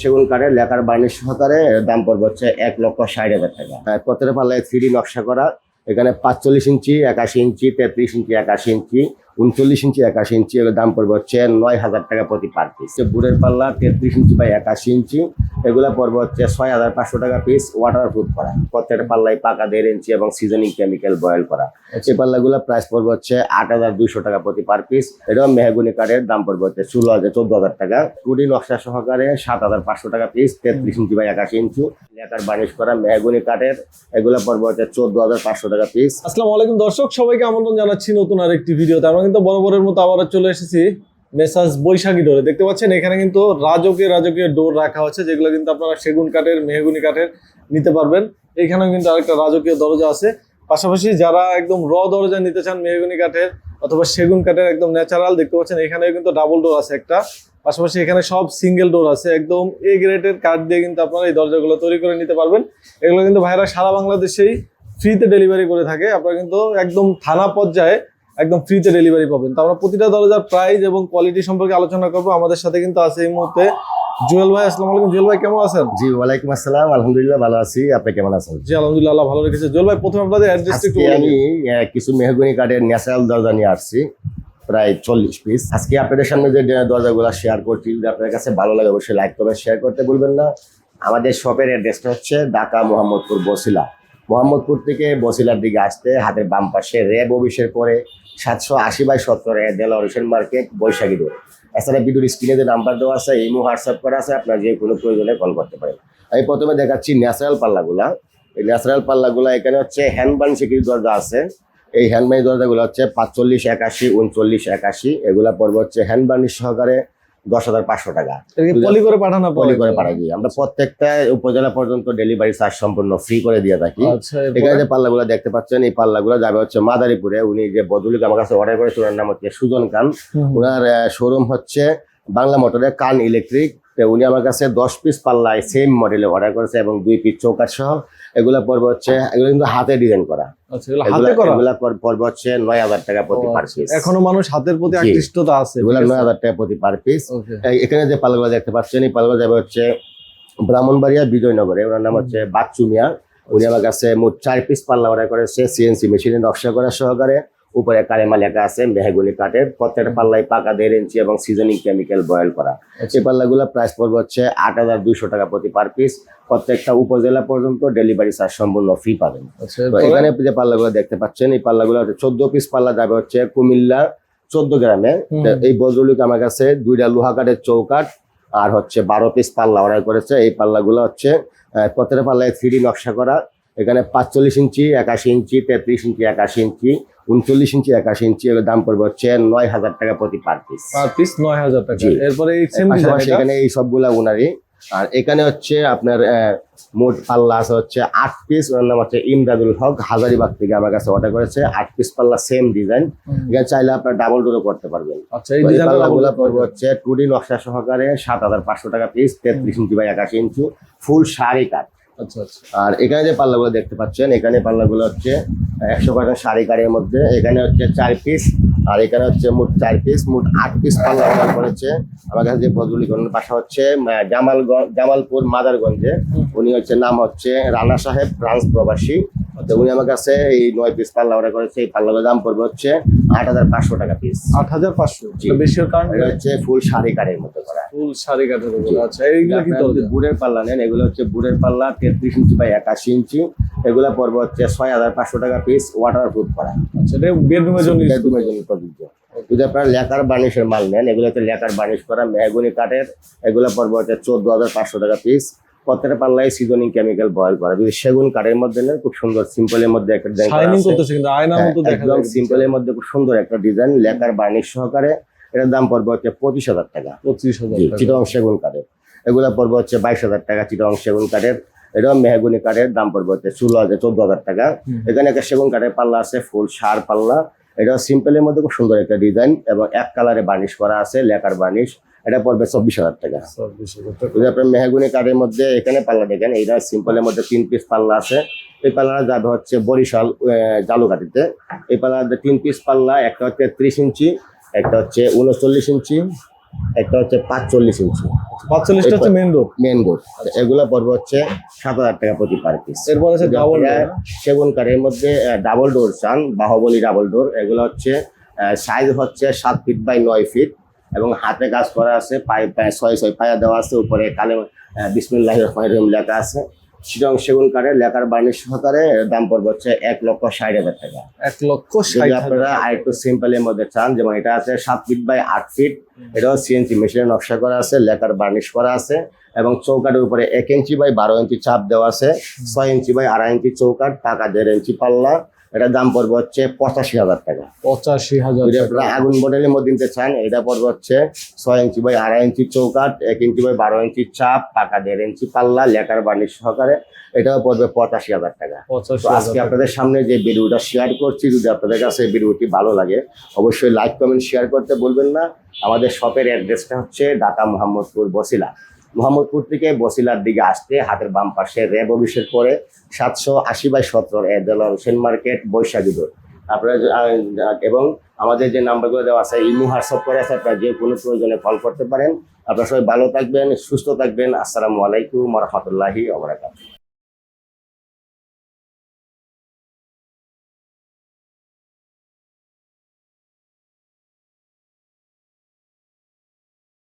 সেগুন কাঠের লেখার বার্নিশ সহকারে দাম পড়বে হচ্ছে এক লক্ষ ষাট হাজার টাকা। প্রত্যেকটা পাল্লায় থ্রি নকশা করা? এখানে পাঁচচল্লিশ ইঞ্চি, একাশি ইঞ্চি, তেত্রিশ ইঞ্চি, একাশি ইঞ্চি। উনচল্লিশ ইঞ্চি, একাশি ইঞ্চি এগুলোর দাম পড়বে হচ্ছে নয় হাজার টাকা প্রতি পার পিস বুড়ের পাল্লা তেত্রিশ ইঞ্চি বা একাশি ইঞ্চি, এগুলা পড়বে হচ্ছে ছয় হাজার পাঁচশো টাকা পিস ওয়াটার প্রুফ করা। প্রত্যেকটা পাল্লায় পাকা দেড় ইঞ্চি এবং সিজনিং কেমিক্যাল বয়েল করা। এই পাল্লাগুলো প্রাইস পড়বে হচ্ছে আট হাজার দুইশো টাকা প্রতি পার পিস এটাও মেহগুনি কাঠের দাম পড়বে হচ্ছে ষোলো হাজার, চোদ্দ হাজার টাকা। কুড়ি নকশা সহকারে সাত হাজার পাঁচশো টাকা পিস তেত্রিশ ইঞ্চি বা একাশি ইঞ্চি। লেকার বার্নিশ করা মেহগুনি কাঠের, এগুলা পড়বে হচ্ছে চোদ্দ হাজার পাঁচশো টাকা পিস আসসালামু আলাইকুম দর্শক, সবাইকে আমন্ত্রণ জানাচ্ছি নতুন আরেকটি ভিডিওতে। আমরা কিন্তু বরাবরের মতো আবার চলে এসেছি মেসাজ বৈশাখী ডোরে। দেখতে পাচ্ছেন, এখানে কিন্তু রাজকীয় রাজকীয় ডোর রাখা হচ্ছে যেগুলো কিন্তু আপনারা সেগুন কাঠের, মেহগুনি কাঠের নিতে পারবেন। এখানেও কিন্তু আরেকটা রাজকীয় দরজা আছে। পাশাপাশি যারা একদম র দরজা নিতে চান মেহগুনি কাঠের অথবা সেগুন কাঠের একদম ন্যাচারাল দেখতে পাচ্ছেন, এখানেও কিন্তু ডাবল ডোর আছে একটা। পাশাপাশি এখানে সব সিঙ্গেল ডোর আছে, একদম এ গ্রেডের কাঠ দিয়ে কিন্তু আপনারা এই দরজাগুলো তৈরি করে নিতে পারবেন। এগুলো কিন্তু ভাইরা সারা বাংলাদেশেই ফ্রিতে ডেলিভারি করে থাকে। আপনারা কিন্তু একদম থানা পর্যায়ে একদম ফ্রিতে ডেলিভারি পাবেন। তো আমরা প্রতিটা দরজার প্রাইস এবং কোয়ালিটি সম্পর্কে আলোচনা করব। আমাদের সাথে কিন্তু আছে এই মুহূর্তে জুয়েল ভাই। আসসালামু আলাইকুম। জুয়েল ভাই কেমন আছেন? জি ওয়ালাইকুম আসসালাম। আলহামদুলিল্লাহ ভালো আছি। আপনি কেমন আছেন? জি আলহামদুলিল্লাহ আল্লাহ ভালো রেখেছে। জুয়েল ভাই প্রথমে আপনাদের অ্যাড্রেসটা একটু আমি কিছু মেহগুনি কাঠের ন্যাচারাল দরজা নিয়ে আসছি। প্রায় চল্লিশ পিস আজকে আপনাদের সামনে যে দরজাগুলো শেয়ার করছি যদি আপনাদের কাছে ভালো লাগে অবশ্যই লাইক করবেন শেয়ার করতে ভুলবেন না। আমাদের শপের অ্যাড্রেসটা হচ্ছে ঢাকা মোহাম্মদপুর বসিলা। মোহাম্মদপুর থেকে বসিলার দিকে আসতে হাতের বাম পাশে র্যাব অফিসের পরে সাতশো আশি বাই সত্তর দেলা হোসেন মার্কেট, বৈশাখী রোড এছাড়া ভিডিওর স্ক্রিনে যে নাম্বার দেওয়া আছে, ইমো, হোয়াটসঅ্যাপ করা আছে, আপনার যে কোনো প্রয়োজনে কল করতে পারেন। আমি প্রথমে দেখাচ্ছি ন্যাচারাল পাল্লাগুলা। এই ন্যাচারাল পাল্লাগুলা এখানে হচ্ছে হ্যান্ডবান সিকিউর দরজা আছে। এই হ্যান্ডবানি দরজাগুলো হচ্ছে পাঁচচল্লিশ, একাশি, উনচল্লিশ, একাশি। এগুলা পর্ব হচ্ছে হ্যান্ডবানির সহকারে দশ হাজার পাঁচশো টাকা। পলি করে পাঠানো পলি করে পাঠাই দিই। আমরা প্রত্যেকটা উপজেলা পর্যন্ত ডেলিভারি চার্জ সম্পূর্ণ ফ্রি করে দিয়ে থাকি। আচ্ছা এখানে যে পাল্লাগুলো দেখতে পাচ্ছেন এই পাল্লাগুলো যাবে হচ্ছে মাদারীপুরে। উনি যে বদলিকে আমার কাছে অর্ডার করেছে ওনার নাম হচ্ছে সুজন খান। ওনার শোরুম হচ্ছে বাংলা মোটরের কান ইলেকট্রিক তো উনি আমার কাছে দশ পিস পাল্লায় সেম মডেলে অর্ডার করেছে এবং দুই পিস চৌকাঠ সহ। এগুলা পড়বে হচ্ছে এগুলো কিন্তু হাতে ডিজাইন করা। আচ্ছা এগুলা করা? এগুলা হচ্ছে নয় হাজার টাকা প্রতি পার আচ্ছা। পিস এখনও মানুষ হাতের প্রতি আকৃষ্টতা আছে এগুলা নয় হাজার টাকা প্রতি পার পিস এখানে যে দেখতে পাচ্ছেন এই পাল্লাগুলো যাবে হচ্ছে ব্রাহ্মণবাড়িয়া বিজয়নগরে। ওনার নাম হচ্ছে বাচ্চু মিয়া। উনি আমার কাছে মোট চার পিস পাল্লা অর্ডার করেছে সিএনসি মেশিনে নকশা করা সহকারে। উপরে কালেমা লেখা আছে মেহগুনি কাঠের। প্রত্যেকটা পাল্লায় পাকা দেড় ইঞ্চি এবং সিজনিং কেমিক্যাল বয়েল করা। এই পাল্লাগুলো প্রাইস পড়বে হচ্ছে আট হাজার দুইশো টাকা প্রতি পার পিস প্রত্যেকটা উপজেলা পর্যন্ত ডেলিভারি চার্জ সম্পূর্ণ ফ্রি পাবেন। আচ্ছা? এখানে যে পাল্লাগুলো দেখতে পাচ্ছেন এই পাল্লাগুলো হচ্ছে চোদ্দ পিস পাল্লা যাবে হচ্ছে কুমিল্লা চোদ্দ গ্রামে। এই বজরুলিক আমার কাছে দুইটা লোহা কাঠের চৌকাঠ আর হচ্ছে বারো পিস পাল্লা অর্ডার করেছে। এই পাল্লাগুলো হচ্ছে প্রত্যেকটা পাল্লায় থ্রি নকশা করা। এখানে পাঁচচল্লিশ ইঞ্চি একাশি ইঞ্চি তেত্রিশ ইঞ্চি একাশি ইঞ্চি উনচল্লিশ ইঞ্চি একাশি ইঞ্চি এর দাম পড়বে হচ্ছে নয় হাজার টাকা প্রতি পার পিস পার পিস নয় হাজার টাকা। এরপরে এখানে এই সবগুলা উনারই। আর এখানে হচ্ছে আপনার মোট পাল্লা আছে হচ্ছে আট পিস ওনার নাম হচ্ছে ইমদাদুল হক হাজারিবাগ থেকে আমার কাছে অর্ডার করেছে। আট পিস পাল্লা সেম ডিজাইন এখানে চাইলে আপনার ডাবল ডোরও করতে পারবেন। আচ্ছা পাল্লাগুলো পড়বে হচ্ছে টুডি নকশা সহকারে সাত হাজার পাঁচশো টাকা পিস তেত্রিশ ইঞ্চি বা একাশি ইঞ্চি ফুল শাড়ি কাঠ আর এখানে যে পাল্লাগুলো দেখতে পাচ্ছেন এখানে পাল্লাগুলো হচ্ছে একশো পার্সেন্ট শাড়ি গাড়ির মধ্যে। এখানে হচ্ছে চার পিস আর এখানে হচ্ছে মোট চার পিস মোট আট পিস পাল্লা অর্ডার করেছে। আমার কাছে যে বদলি পাশা বাসা হচ্ছে জামালগঞ্জ জামালপুর মাদারগঞ্জে। উনি হচ্ছে নাম হচ্ছে রানা সাহেব ফ্রান্স প্রবাসী। তো উনি আমার কাছে এই নয় পিস পাল্লা অর্ডার করেছে এই দাম পড়বে হচ্ছে আট হাজার পাঁচশো টাকা পিস আট হাজার পাঁচশো। বেশি কারণ এটা হচ্ছে ফুল শাড়ি কাঠের মতো করা। ফুল শাড়ি কাঠের আচ্ছা এইগুলো কি আপনার যদি দরজা? বুড়ের পাল্লা নেন এগুলো হচ্ছে বুড়ের পাল্লা তেত্রিশ ইঞ্চি বাই একাশি ইঞ্চি। এগুলা পড়বে হচ্ছে ছয় হাজার পাঁচশো টাকা পিস ওয়াটার প্রুফ করা। আচ্ছা এটা বেডরুমের জন্য বেডরুমের জন্য প্রযোজ্য। যদি আপনার লেকার বার্নিশের মাল নেন এগুলো হচ্ছে লেকার বার্নিশ করা মেহগুনি কাঠের এগুলো পড়বে হচ্ছে চোদ্দ হাজার পাঁচশো টাকা পিস প্রত্যেকটা পাল্লায় সিজনিং কেমিক্যাল বয়েল করা। যদি সেগুন কাঠের মধ্যে নেন খুব সুন্দর সিম্পলের মধ্যে একটা ডিজাইন শাইনিং করতেছে কিন্তু আয়নার হ্যাঁ, মতো দেখা যায় সিম্পলের মধ্যে খুব সুন্দর একটা ডিজাইন লেকার বার্নিশ সহকারে। এটার দাম পড়বে হচ্ছে পঁচিশ হাজার টাকা। পঁচিশ হাজার টাকা। চিটং সেগুন কাঠের। এগুলা পড়বে হচ্ছে বাইশ হাজার টাকা চিটং সেগুন কাঠের। এটাও মেহগুনি কাঠের দাম পড়বে হচ্ছে ষোলো হাজার চোদ্দ হাজার টাকা। এখানে একটা সেগুন কাঠের পাল্লা আছে ফুল সার পাল্লা। এটাও সিম্পলের মধ্যে খুব সুন্দর একটা ডিজাইন এবং এক কালারে বার্নিশ করা আছে লেকার বার্নিশ এটা পড়বে চব্বিশ হাজার টাকা। যদি আপনার মেহগুনি কাঠের মধ্যে এখানে পাল্লা দেখেন এইটা সিম্পলের মধ্যে তিন পিস পাল্লা আছে। এই পাল্লাটা যাবে হচ্ছে বরিশাল জালুঘাটিতে এই পাল্লার তিন পিস পাল্লা একটা হচ্ছে ত্রিশ ইঞ্চি একটা হচ্ছে উনচল্লিশ ইঞ্চি একটা হচ্ছে পাঁচচল্লিশ ইঞ্চি। পাঁচচল্লিশটা হচ্ছে মেন রোড মেন ডোর এগুলো পড়বে হচ্ছে সাত হাজার টাকা প্রতি পার পিস এরপর আছে ডাবল সেগুন কাঠের মধ্যে ডাবল ডোর চান বাহুবলী ডাবল ডোর এগুলো হচ্ছে সাইজ হচ্ছে সাত ফিট বাই নয় ফিট এবং হাতে কাজ করা আছে পায়ে পায়ে ছয় ছয় পায়া দেওয়া আছে উপরে কালে বিসমিল্লাহ রহমান রহিম লেখা আছে। শিলং সেগুন কাঠের লেখার বার্নিশ সহকারে দাম পড়বে হচ্ছে এক লক্ষ ষাট হাজার টাকা। এক লক্ষ যদি আপনারা আরেকটু সিম্পলের মধ্যে চান যেমন এটা আছে সাত ফিট বাই আট ফিট এটাও সিএনসি মেশিনে নকশা করা আছে লেখার বার্নিশ করা আছে এবং চৌকাটের উপরে এক ইঞ্চি বাই বারো ইঞ্চি চাপ দেওয়া আছে ছয় ইঞ্চি বাই আড়াই ইঞ্চি চৌকাট টাকা দেড় ইঞ্চি পাল্লা এটার দাম পড়বে হচ্ছে পঁচাশি হাজার টাকা। পঁচাশি হাজার আপনারা আগুন মডেলের মধ্যে নিতে চান এটা পড়বে হচ্ছে ছয় ইঞ্চি বাই আড়াই ইঞ্চি চৌকাট এক ইঞ্চি বাই বারো ইঞ্চি চাপ টাকা দেড় ইঞ্চি পাল্লা লেখার বার্নিশ সহকারে। এটাও পড়বে পঁচাশি হাজার টাকা। আজকে আপনাদের সামনে যে ভিডিওটা শেয়ার করছি যদি আপনাদের কাছে ভিডিওটি ভালো লাগে অবশ্যই লাইক কমেন্ট শেয়ার করতে বলবেন না। আমাদের শপের অ্যাড্রেসটা হচ্ছে ঢাকা মোহাম্মদপুর বসিলা। মোহাম্মদপুর থেকে বসিলার দিকে আসতে হাতের বাম পাশে র্যাব অফিসের পরে সাতশো আশি বাই সতেরো এদলা সেন মার্কেট বৈশাখী রোড আপনারা এবং আমাদের যে নাম্বারগুলো দেওয়া আছে, ইমু, হোয়াটসঅ্যাপ করে আছে, আপনারা যে কোনো প্রয়োজনে কল করতে পারেন। আপনারা সবাই ভালো থাকবেন, সুস্থ থাকবেন। আসসালামু আলাইকুম রহমতুল্লাহি ওবরাকাতুহ